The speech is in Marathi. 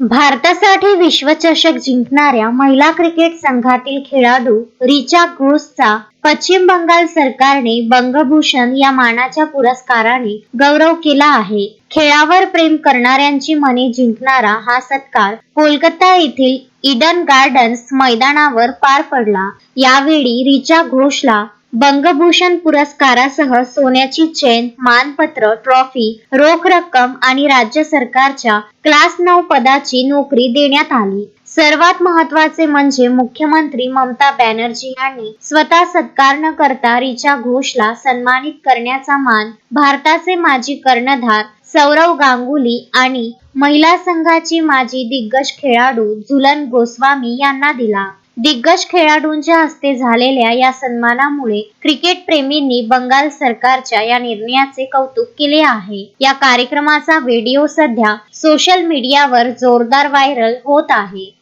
भारतासाठी विश्वचषक जिंकणाऱ्या महिला क्रिकेट संघातील खेळाडू रिचा ग्रोसचा पश्चिम बंगाल सरकारने बंगभूषण या मानाच्या पुरस्काराने गौरव केला आहे. खेळावर प्रेम करणाऱ्यांची मने जिंकणारा हा सत्कार कोलकाता येथील इडन गार्डन्स मैदानावर पार पडला. यावेळी रिचा घोषला बंगभूषण पुरस्कारासह सोन्याची चेन मानपत्र ट्रॉफी रोख रक्कम आणि राज्य सरकारच्या क्लास नऊ पदाची नोकरी देण्यात आली. सर्वात महत्त्वाचे म्हणजे मुख्यमंत्री ममता बॅनर्जी यांनी स्वतः सत्कार न करता रिचा घोषला सन्मानित करण्याचा मान भारताचे माजी कर्णधार सौरव गांगुली आणि महिला संघाची माजी दिग्गज खेळाडू झुलन गोस्वामी यांना दिला. दिग्गज खेळाडूंच्या हस्ते झालेल्या या सन्मानामुळे क्रिकेट प्रेमींनी बंगाल सरकारच्या या निर्णयाचे कौतुक केले आहे. या कार्यक्रमाचा व्हिडिओ सध्या सोशल मीडियावर जोरदार व्हायरल होत आहे.